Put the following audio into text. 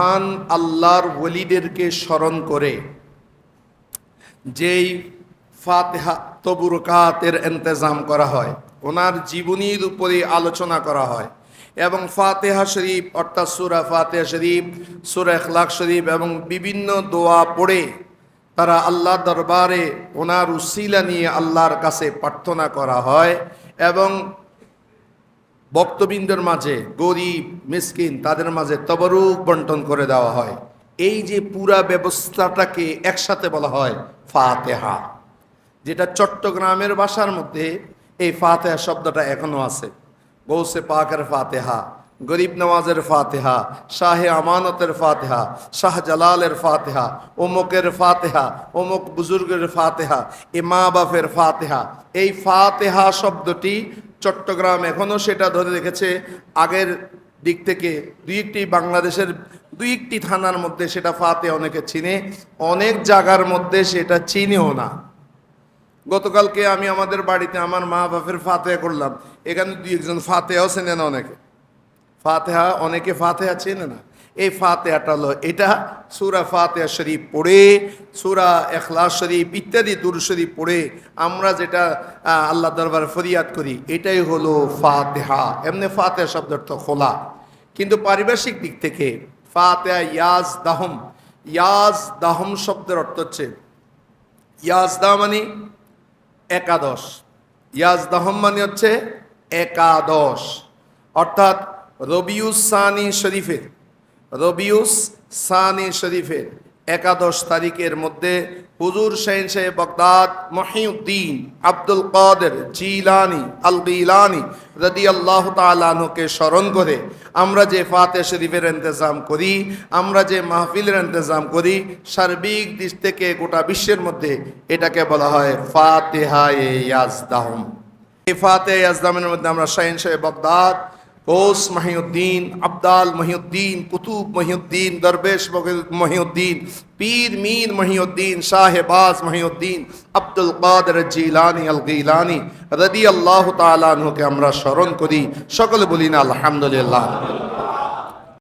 মহান আল্লাহর ওলিদেরকে স্মরণ করে, যেই ফাতেহা তবুরকাতের ইন্তজাম করা হয়, ওনার জীবনীর উপরে আলোচনা করা হয় এবং ফাতেহা শরীফ, অর্থাৎ সুরা ফাতেহা শরীফ, সুরা এখলাক শরীফ এবং বিভিন্ন দোয়া পড়ে তারা আল্লাহ দরবারে ওনার উসিলা নিয়ে আল্লাহর কাছে প্রার্থনা করা হয় এবং ভক্তবৃন্দের মাঝে, গরিব, মিসকিন, তাদের মাঝে তবরুক বন্টন করে দেওয়া হয়। এই যে পুরা ব্যবস্থাটাকে একসাথে বলা হয় ফাতেহা, যেটা চট্টগ্রামের ভাষার মধ্যে এই ফাতেহা শব্দটা এখনও আছে। গৌসে পাকের ফাতেহা, গরিব নওয়াজের ফাতেহা, শাহে আমানতের ফাতেহা, শাহ জালালের ফাতেহা অমুকের ফাতেহা অমুক বুজুর্গের ফাতেহা, এ মা বাপের ফাতেহা। এই ফাতেহা শব্দটি চট্টগ্রাম এখনও সেটা ধরে রেখেছে। আগের দিক থেকে দুই একটি বাংলাদেশের দুই একটি থানার মধ্যে সেটা ফাতে অনেকে চিনে, অনেক জায়গার মধ্যে সেটা চিনেও না। গতকালকে আমি আমাদের বাড়িতে আমার মা বাপের ফাতেহা করলাম। এখানে দুই একজন ফাতেহাও চেনে না অনেকে। ফাতেহা অনেকে ফাতেহা চেনে না। এই ফাতেহাটা হলো এটা। সুরা ফাতেহা শরীফ পড়ে, সুরা এখলাস শরীফ ইত্যাদি দুর শরীফ পড়ে আমরা যেটা আল্লাহ দরবার ফরিয়াদ করি, এটাই হলো ফাতেহা। এমনি ফাতেহা শব্দ অর্থ খোলা। কিন্তু পারিভাষিক দিক থেকে ফাতেহা ইয়াজ দাহম। ইয়াজ দাহম শব্দের অর্থ হচ্ছে, ইয়াজ দা মানে একাদশ। ইয়াজ দাহম মানে হচ্ছে একাদশ। অর্থাৎ রবিউস সানি শরীফের রবিউস সানি শরীফের একাদশ তারিখের মধ্যে হুজুর শাহিন সাহেব বগদাদ মহিউদ্দিন আব্দুল কাদের জিলানি আল গিলানি রদি আল্লাহ তালুকে স্মরণ করে আমরা যে ফাতে শরীফের ইন্তজাম করি, আমরা যে মাহফিলের ইন্তজাম করি, সার্বিক দিক থেকে গোটা বিশ্বের মধ্যে এটাকে বলা হয় ফাতেহায়ে ইয়াজদাহম। এই ফাতে ইয়াজদামের মধ্যে আমরা শাহিন সাহেব বগদাদ কোস মহিউদ্দিন আবদাল মহিউদ্দিন কুতুব মহিউদ্দিন দরবেশ মহিউদ্দিন পীর মীর মহিউদ্দিন শাহবাজ মহিউদ্দিন আব্দুল কাদের জিলানি আল গিলানি রদি আল্লাহ তালানহুকে আমরা স্মরণ করি সকলে বলি না আলহামদুলিল্লাহ